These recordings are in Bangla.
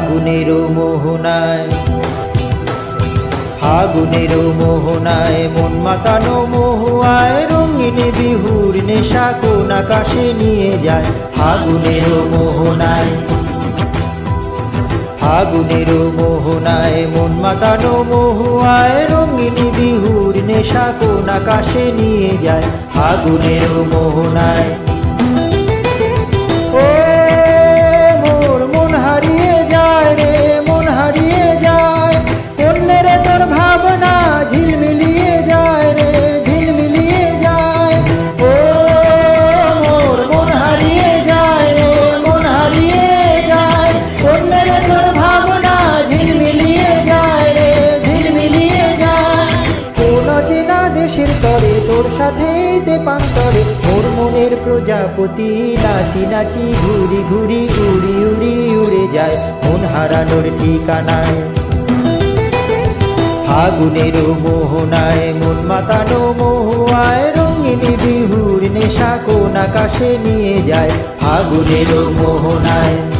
ফাগুনেরও মোহনায় ফাগুনের মোহনায় মন মাতানো মহুয়ায় রঙিন বিহুর নেশা কোন আকাশে নিয়ে যায়। ফাগুনের মোহনায় ফাগুনের মোহনায় মন মাতানো মহুয়ায় রঙিন বিহুর নেশা কোন আকাশে নিয়ে যায়। ফাগুনের মোহনায় প্রজাপতি, নাচি নাচি, ঘুরি ঘুরি, উড়ি উড়ি, উড়ে যায়। মন হারানোর ঠিকানায়। ফাগুনের মোহনায়, মন মাতানো মহুয়ায়, রঙিন বিহুর নেশা কোন আকাশে নিয়ে যায়। ফাগুনের মোহনায়।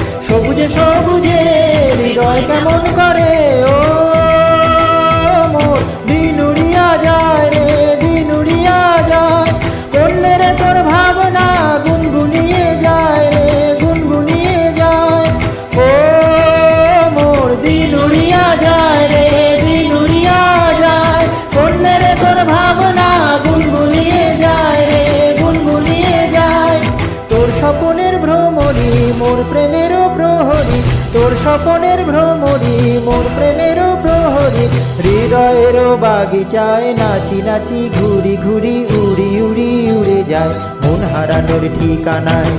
ভ্রমণী মোর প্রেমেরও প্রহরী, তোর স্বপনের ভ্রমণী মোর প্রেমেরও প্রহরী হৃদয়েরও বাগিচায় নাচি নাচি ঘুরি ঘুরি, উড়ি উড়ি উড়ে যায়, মন হারানোর ঠিকানায়।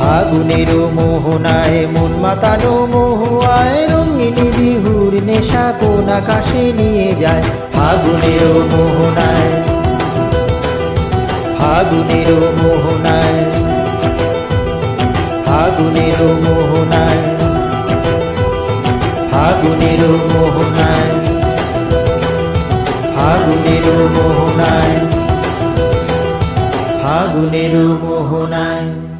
ফাগুনের মোহনায়, মন মাতানো মহুয়ায়, রঙিনী বিহুর নেশা কোন আকাশে নিয়ে যায় ফাগুনের মোহনায়। ফাগুনের মোহনায়। ফাগুনের মোহনায় ফাগুনের মোহনায় ফাগুনের মোহনায় ফাগুনের মোহনায়